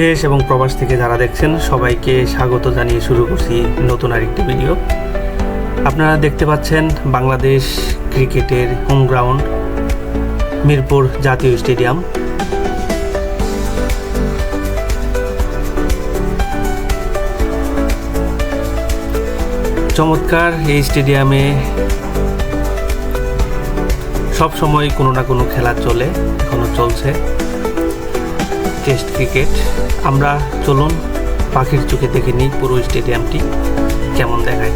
দেশ এবং প্রবাস থেকে যারা দেখছেন, সবাইকে স্বাগত জানিয়ে শুরু করছি নতুন আরেকটি ভিডিও আপনারা দেখতে পাচ্ছেন বাংলাদেশ ক্রিকেটের হোম গ্রাউন্ড মিরপুর জাতীয় স্টেডিয়াম। চমৎকার এই স্টেডিয়ামে সব সময় কোনো না কোনো খেলা চলে, এখনও চলছে। Test cricket. আমরা চলুন পাখির চোখে দেখে নিই পুরো স্টেডিয়ামটি। কেমন দেখায়?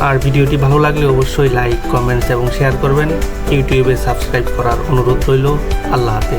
আর ভিডিওটি ভালো লাগলে অবশ্যই লাইক কমেন্টস এবং শেয়ার করবেন। ইউটিউবে সাবস্ক্রাইব করার অনুরোধ রইল। আল্লাহ হাফেজ।